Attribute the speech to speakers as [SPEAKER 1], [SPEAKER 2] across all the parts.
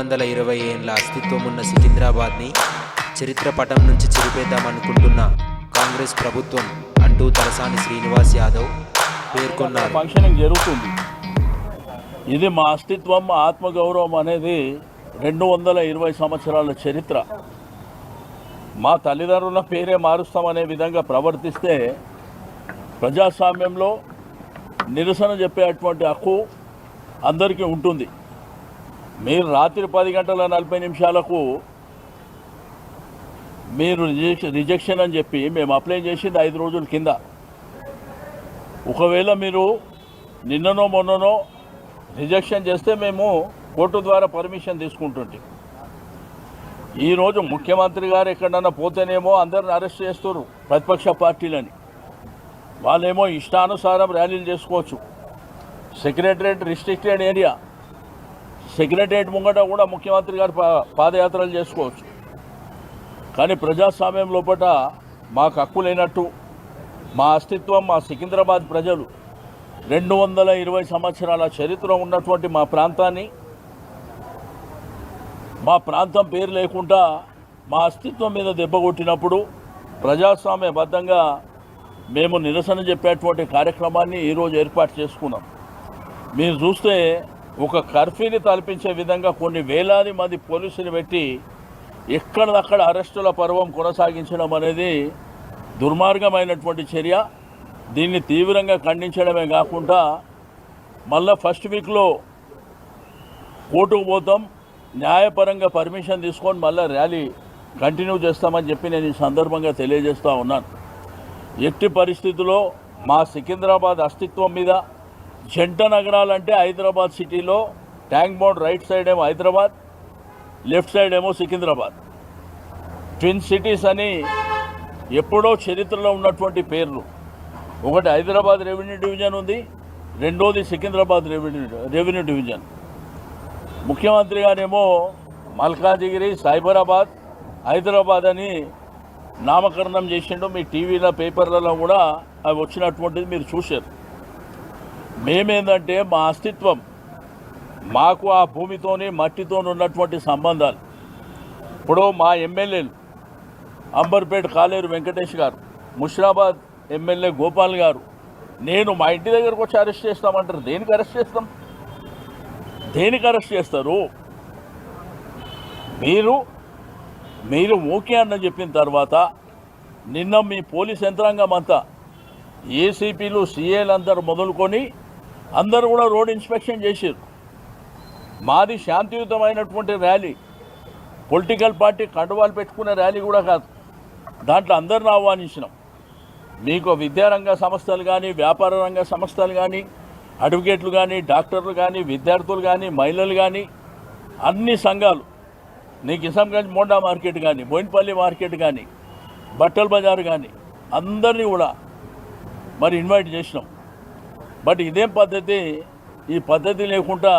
[SPEAKER 1] వందల ఇరవై ఏళ్ళ అస్తిత్వం ఉన్న సికింద్రాబాద్ని చరిత్ర పటం నుంచి చెరిపేద్దామనుకుంటున్న కాంగ్రెస్ ప్రభుత్వం అంటూ తలసాని శ్రీనివాస్ యాదవ్ పేర్కొన్నారు.
[SPEAKER 2] ఫంక్షనింగ్ జరుగుతుంది. ఇది మా అస్తిత్వం మా ఆత్మగౌరవం అనేది రెండు వందల ఇరవై సంవత్సరాల చరిత్ర. మా తల్లిదండ్రుల పేరే మారుస్తామనే విధంగా ప్రవర్తిస్తే ప్రజాస్వామ్యంలో నిరసన చెప్పేటువంటి హక్కు అందరికీ ఉంటుంది. మీరు రాత్రి పది గంటల నలభై నిమిషాలకు మీరు రిజెక్షన్ రిజెక్షన్ అని చెప్పి మేము అప్లై చేసింది ఐదు రోజుల కింద. ఒకవేళ మీరు నిన్ననో మొన్ననో రిజెక్షన్ చేస్తే మేము కోర్టు ద్వారా పర్మిషన్ తీసుకుంటుంటే. ఈరోజు ముఖ్యమంత్రి గారు ఎక్కడన్నా పోతేనేమో అందరిని అరెస్ట్ చేస్తారు ప్రతిపక్ష పార్టీలని. వాళ్ళేమో ఇష్టానుసారం ర్యాలీలు చేసుకోవచ్చు. Secretariat restricted area. సెక్రటరియట్ ముంగట కూడా ముఖ్యమంత్రి గారు పా- పాదయాత్రలు చేసుకోవచ్చు. కానీ ప్రజాస్వామ్యం లోపల మాకు హక్కు లేనట్టు మా అస్తిత్వం మా సికింద్రాబాద్ ప్రజలు రెండు వందల ఇరవై సంవత్సరాల చరిత్ర ఉన్నటువంటి మా ప్రాంతాన్ని మా ప్రాంతం పేరు లేకుండా మా అస్తిత్వం మీద దెబ్బ కొట్టినప్పుడు ప్రజాస్వామ్యబద్ధంగా మేము నిరసన చెప్పేటువంటి కార్యక్రమాన్ని ఈరోజు ఏర్పాటు చేసుకున్నాం. మీరు చూస్తే ఒక కర్ఫ్యూని తలపించే విధంగా కొన్ని వేలాది మంది పోలీసులు పెట్టి ఎక్కడదక్కడ అరెస్టుల పర్వం కొనసాగించడం అనేది దుర్మార్గమైనటువంటి చర్య. దీన్ని తీవ్రంగా ఖండించడమే కాకుండా మళ్ళా ఫస్ట్ వీక్లో కోర్టుకు పోతాం న్యాయపరంగా పర్మిషన్ తీసుకొని మళ్ళీ ర్యాలీ కంటిన్యూ చేస్తామని చెప్పి నేను ఈ సందర్భంగా తెలియజేస్తూ ఉన్నాను. ఎట్టి పరిస్థితుల్లో మా సికింద్రాబాద్ అస్తిత్వం మీద జంట నగరాలంటే హైదరాబాద్ సిటీలో ట్యాంక్ బౌండ్ రైట్ సైడ్ ఏమో హైదరాబాద్ లెఫ్ట్ సైడ్ ఏమో సికింద్రాబాద్. ట్విన్ సిటీస్ అని ఎప్పుడో చరిత్రలో ఉన్నటువంటి పేర్లు. ఒకటి హైదరాబాద్ రెవెన్యూ డివిజన్ ఉంది రెండోది సికింద్రాబాద్ రెవెన్యూ రెవెన్యూ డివిజన్. ముఖ్యమంత్రి గారేమో మల్కాజిగిరి సైబరాబాద్ హైదరాబాద్ అని నామకరణం చేసిండు. మీ టీవీలో పేపర్లలో కూడా అవి వచ్చినటువంటిది మీరు చూశారు. మేమేందంటే మా అస్తిత్వం మాకు ఆ భూమితోని మట్టితో ఉన్నటువంటి సంబంధాలు. ఇప్పుడు మా ఎమ్మెల్యేలు అంబర్పేట కాలేరు వెంకటేష్ గారు ముషిరాబాద్ ఎమ్మెల్యే గోపాల్ గారు నేను మా ఇంటి దగ్గరకు వచ్చి అరెస్ట్ చేస్తామంటారు. దేనికి అరెస్ట్ చేస్తాం? దేనికి అరెస్ట్ చేస్తారు? మీరు మీరు ఓకే అన్న చెప్పిన తర్వాత నిన్న మీ పోలీస్ యంత్రాంగం అంతా ఏసీపీలు సీఏలు అందరూ మొదలుకొని అందరూ కూడా రోడ్ ఇన్స్పెక్షన్ చేశారు. మాది శాంతియుతమైనటువంటి ర్యాలీ. పొలిటికల్ పార్టీ కండువాలు పెట్టుకునే ర్యాలీ కూడా కాదు. దాంట్లో అందరిని ఆహ్వానించినాం. మీకు విద్యారంగ సంస్థలు కానీ వ్యాపార రంగ సంస్థలు కానీ అడ్వకేట్లు కానీ డాక్టర్లు కానీ విద్యార్థులు కానీ మహిళలు కానీ అన్ని సంఘాలు నీకు ఇసంగంజ్ మోండా మార్కెట్ కానీ బోయినపల్లి మార్కెట్ కానీ బట్టల బజార్ కానీ అందరినీ కూడా మరి ఇన్వైట్ చేసినాం. బట్ ఇదేం పద్ధతి? ఈ పద్ధతి లేకుండా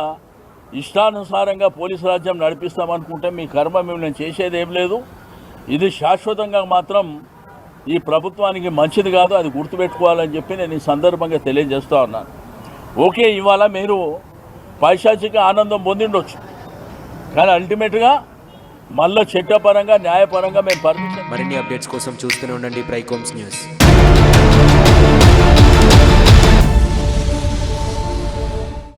[SPEAKER 2] ఇష్టానుసారంగా పోలీసు రాజ్యం నడిపిస్తామనుకుంటే మీ కర్మ నేను చేసేది ఏం లేదు. ఇది శాశ్వతంగా మాత్రం ఈ ప్రభుత్వానికి మంచిది కాదు అది గుర్తుపెట్టుకోవాలని చెప్పి నేను ఈ సందర్భంగా తెలియజేస్తూ ఉన్నాను. ఓకే ఇవాళ మీరు పైశాచిక ఆనందం పొందిండొచ్చు. కానీ అల్టిమేట్గా మళ్ళీ చట్టపరంగా న్యాయపరంగా మేము పర్మిషన్
[SPEAKER 1] మరిన్ని అప్డేట్స్ కోసం చూస్తూనే ఉండండి ప్రైకోమ్స్ న్యూస్.